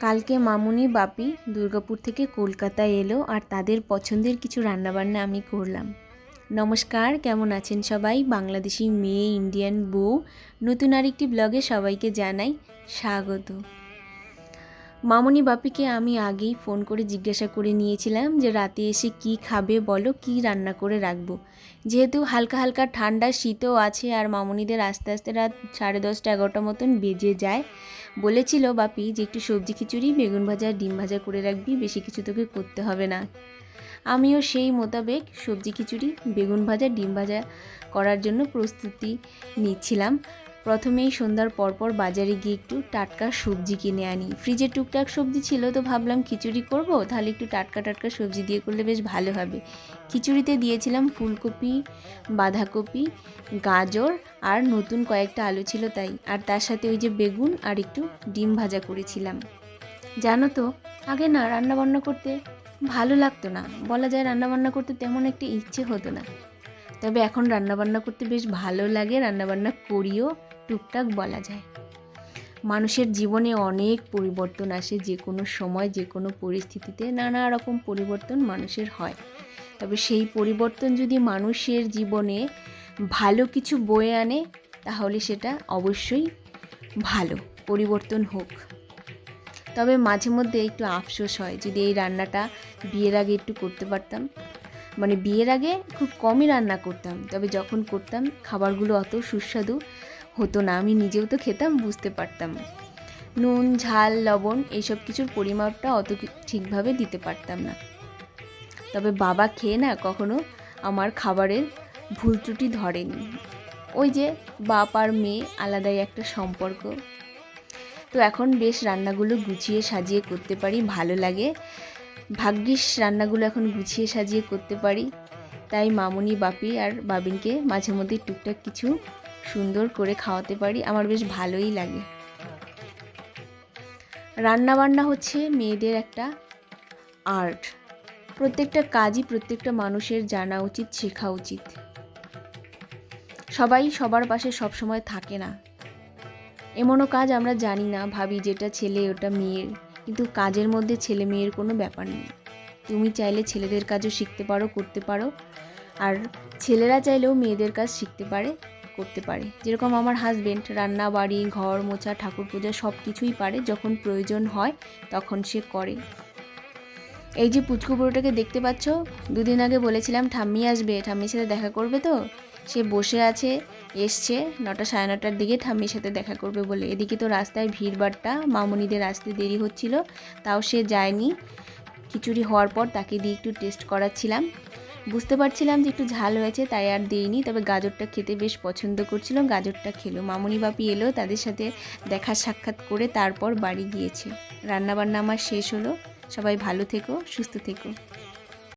কালকে মামুনি, বাপি দুর্গাপুর থেকে কলকাতায় এলো আর তাদের পছন্দের কিছু রান্নাবান্না আমি করলাম। নমস্কার, কেমন আছেন সবাই? বাংলাদেশি মেয়ে, ইন্ডিয়ান বউ, নতুন আরেকটি ব্লগে সবাইকে জানাই স্বাগত। মামুনি বাপিকে আমি আগেই ফোন করে জিজ্ঞাসা করে নিয়েছিলাম যে রাতে এসে কি খাবে বলো, কি রান্না করে রাখব। যেহেতু হালকা হালকা ঠান্ডা শীতও আছে আর মামনিদের আস্তে আস্তে রাত সাড়ে দশটা এগারোটা মতন বেজে যায়, বলেছিল বাপি যে একটু সবজি খিচুড়ি, বেগুন ভাজা, ডিম ভাজা করে রাখবি, বেশি কিছু তোকে করতে হবে না। আমিও সেই মোতাবেক সবজি খিচুড়ি, বেগুন ভাজা, ডিম ভাজা করার জন্য প্রস্তুতি নিচ্ছিলাম। প্রথমেই সন্ধ্যার পরপর বাজারে গিয়ে একটু টাটকা সবজি কিনে আনি। ফ্রিজে টুকটাক সবজি ছিল তো ভাবলাম খিচুড়ি করব, তাহলে একটু টাটকা টাটকা সবজি দিয়ে করলে বেশ ভালো হবে। খিচুড়িতে দিয়েছিলাম ফুলকপি, বাঁধাকপি, গাজর আর নতুন কয়েকটা আলু ছিল তাই। আর তার সাথে ওই যে বেগুন আর একটু ডিম ভাজা করেছিলাম। জানো তো, আগে না রান্নাবান্না করতে ভালো লাগতো না। বলা যায় রান্নাবান্না করতে তেমন একটা ইচ্ছে হতো না। তবে এখন রান্নাবান্না করতে বেশ ভালো লাগে, রান্নাবান্না করিও। টুকটাক বলা যায়। মানুষের জীবনে অনেক পরিবর্তন আসে যে কোনো সময় যে কোনো পরিস্থিতিতে নানা রকম পরিবর্তন মানুষের হয়। তবে সেই পরিবর্তন যদি মানুষের জীবনে ভালো কিছু বয়ে আনে, তাহলে সেটা অবশ্যই ভালো, পরিবর্তন হোক। তবে মাঝে মধ্যে একটু আফসোস হয়, যদি এই রান্নাটা বিয়ের আগে একটু করতে পারতাম। মানে বিয়ের আগে খুব কমই রান্না করতাম, তবে যখন করতাম, খাবারগুলো অত সুস্বাদু হতো না, আমি নিজেও তো খেতাম, বুঝতে পারতাম। নুন, ঝাল, লবণ এইসব কিছুর পরিমাপটা অত ঠিকভাবে দিতে পারতাম না। তবে বাবা খেয়ে না কখনো আমার খাবারের ভুল ত্রুটি ধরেনি। ওই যে বাপ আর মেয়ে আলাদাই একটা সম্পর্ক। তো এখন বেশ রান্নাগুলো গুছিয়ে সাজিয়ে করতে পারি, ভালো লাগে। ভাগ্যিস রান্নাগুলো এখন গুছিয়ে সাজিয়ে করতে পারি। তাই মামুনি, বাপি আর বাবিনকে মাঝে মধ্যে টুকটাক কিছু সুন্দর করে খাওয়াতে পারি, আমার বেশ ভালোই লাগে। রান্না বান্না হচ্ছে মেয়েদের একটা আর্ট। প্রত্যেকটা কাজই প্রত্যেকটা মানুষের জানা উচিত, শেখা উচিত। সবাই সবার পাশে সবসময় থাকে না। এমনও কাজ আমরা জানি না, ভাবি যেটা ছেলে ওটা মেয়ের, কিন্তু কাজের মধ্যে ছেলে মেয়ের কোনো ব্যাপার নেই। তুমি চাইলে ছেলেদের কাজও শিখতে পারো, করতে পারো, আর ছেলেরা চাইলেও মেয়েদের কাজ শিখতে পারে। করতে পারে। যেরকম আমার হাজবেন্ড রান্না বাড়ি ঘর, মোছা, ঠাকুর পূজা সব কিছুই পারে, যখন প্রয়োজন হয় তখন সে করে। এই যে পুচকু বুড়োটাকে দেখতে পাচ্ছ, দুদিন আগে বলেছিলাম, ঠাম্মি আসবে, ঠাম্মির সাথে দেখা করবে তো? সে বসে আছে, এসছে, নটা সাড়ে নটার দিকে ঠাম্মির সাথে দেখা করবে বলে। এদিকে তো রাস্তায় ভিড়ভাট্টা মামুনিদের আসতে দেরি হচ্ছিল, তাও সে যায়নি। খিচুড়ি হওয়ার পর তাকে দিয়ে একটু টেস্ট করাচ্ছিলাম। বুঝতে পারছিলাম যে একটু ঝাল হয়েছে, তাই আর দিইনি। তবে গাজরটা খেতে বেশ পছন্দ করছিল, গাজরটা খেলো। মামুনি বাপি এলো, তাদের সাথে দেখা সাক্ষাৎ করে তারপর বাড়ি গিয়েছে। রান্নাবান্না আমার শেষ হলো। সবাই ভালো থেকো, সুস্থ থেকো।